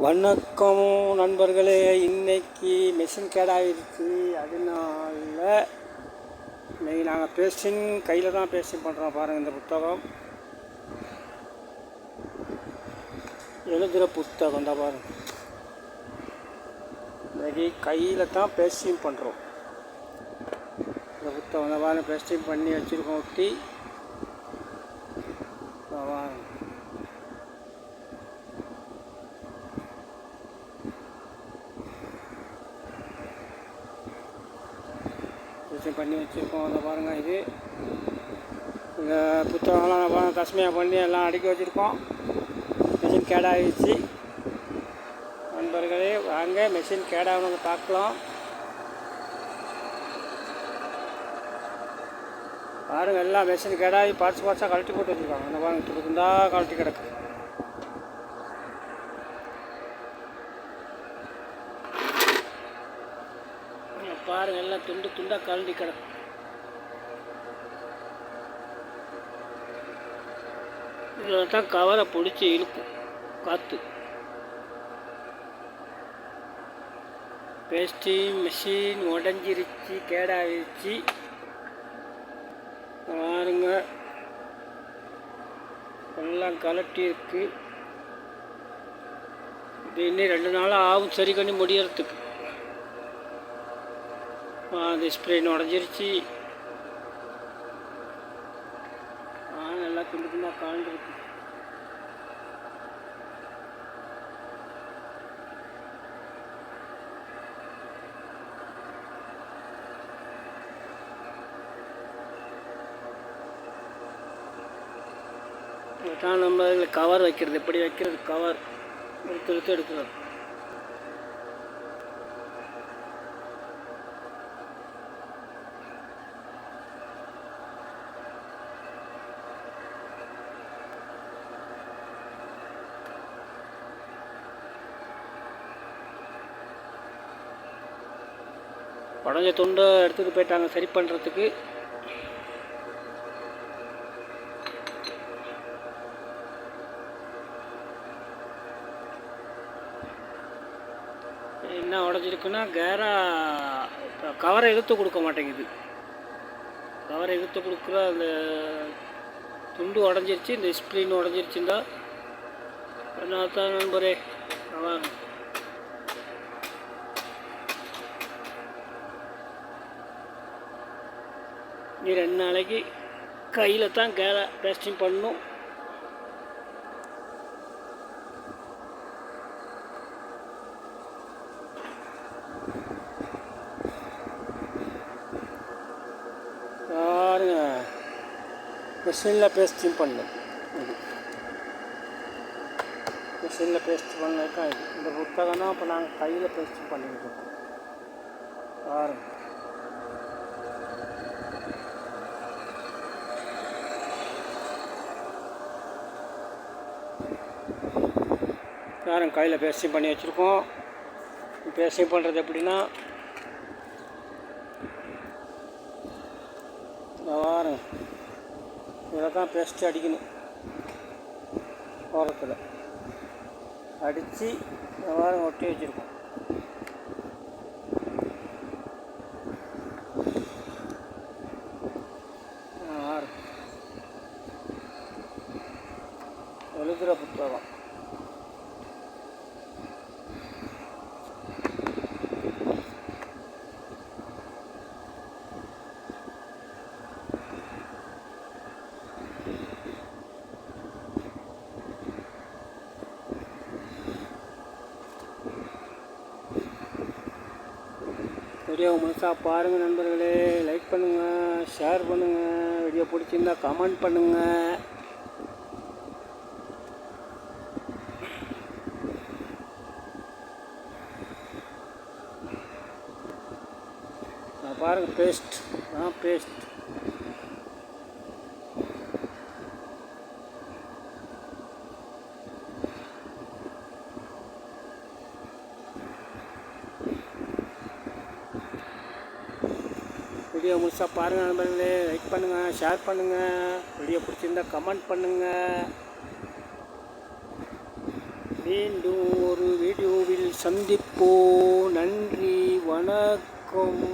வணக்கம் நண்பர்களே. இன்னைக்கு மிஷின் கேடாயிருச்சு அதனால இன்னைக்கு நாங்கள் பேஸ்டிங் கையில் தான் பேஸ்டிங் பண்ணுறோம் பாருங்கள் இந்த புத்தகம். எழுதுகிற புத்தகம் தான் பாருங்கள் இன்னைக்கு கையில் தான் பேஸ்டிங் பண்ணுறோம் இந்த புத்தகம் தான் பாருங்கள் பேஸ்டிங் பண்ணி வச்சுருக்கோம். ஒட்டி இதோ பாருங்க பேஸ்டிங் பண்ணி வச்சுருக்கோம். அதை பாருங்கள் இது. இந்த புத்தகம்லாம் பாருங்க தஸ்மையாக பண்ணி எல்லாம் அடுக்கி வச்சுருக்கோம். மிஷின் கேடாகிடுச்சு நண்பர்களே வாங்க மிஷின் கேடாகணுங்க பார்க்கலாம். பாருங்க எல்லாம் மிஷின் கேடாகி பார்ட்ஸ் பார்ட்ஸாக கழட்டி போட்டு வச்சுருக்காங்க. அந்த பாருங்கள் துண்டு கழட்டி கிடக்கு. பாருங்க எல்லாம் துண்டு துண்டாக கழட்டி கிடக்கும் இதில் தான் கவரை பிடிச்சி இழுக்கும் காற்று பேஸ்டி மிஷின் உடஞ்சிருச்சு கேடாகிருச்சு பாருங்க எல்லாம் கலட்டி இருக்கு இது இன்னும் ரெண்டு நாளாக ஆகும் சரி பண்ணி முடியறதுக்கு. அது ஸ்ப்ரெயின் உடஞ்சிருச்சு ஆ நல்லா துண்டு துண்டாக காண்டிருக்கு தான் நம்ம இதில் கவர் வைக்கிறது எப்படி வைக்கிறது கவர் எடுத்து எடுத்து எடுக்கிறது உடஞ்ச துண்டை எடுத்துகிட்டு போயிட்டாங்க சரி பண்ணுறதுக்கு என்ன உடஞ்சிருக்குன்னா கேரா கவரை இழுத்து கொடுக்க மாட்டேங்குது. கவரை இழுத்து கொடுக்குற அந்த துண்டு உடஞ்சிருச்சு இந்த ஸ்ப்ரீன் உடஞ்சிருச்சுண்டா அதனால தான் நண்பரே வாங்க நீ ரெண்டு நாளைக்கு கையில் தான் கேலை பேஸ்டிங் பண்ணணும். பாருங்க. மிஷினில் பேஸ்டிங் பண்ணு. இது மிஷினில் பேஸ்ட் பண்ணதான் இது இந்த புத்தகம் தான் இப்போ நாங்கள் கையில் பேஸ்டிங் பண்ணிக்கிட்டு இருக்கோம். பாருங்கள் பாருங்க கையில் பேஸ்டிங் பண்ணி வச்சுருக்கோம். பேஸ்டிங் பண்ணுறது எப்படின்னா இந்த வாரம் இதை தான் பேஸ்ட்டு அடிக்கணும். ஓரத்தில் அடித்து இந்த வாரம் ஒட்டி வச்சுருக்கோம் வாரம் எழுதுகிற புத்தகம் வீடியோ முழுசாக பாருங்கள் நண்பர்களே. லைக் பண்ணுங்கள் ஷேர் பண்ணுங்கள் வீடியோ பிடிச்சிருந்தா கமெண்ட் பண்ணுங்கள் பாருங்கள் பேஸ்ட் ஆ பேஸ்ட் வீடியோ முழுசாக பாருங்கள் நண்பர்களே. லைக் பண்ணுங்கள் ஷேர் பண்ணுங்கள் வீடியோ பிடிச்சிருந்தா கமெண்ட் பண்ணுங்கள் மீண்டும் ஒரு வீடியோவில் சந்திப்போம். நன்றி வணக்கம்.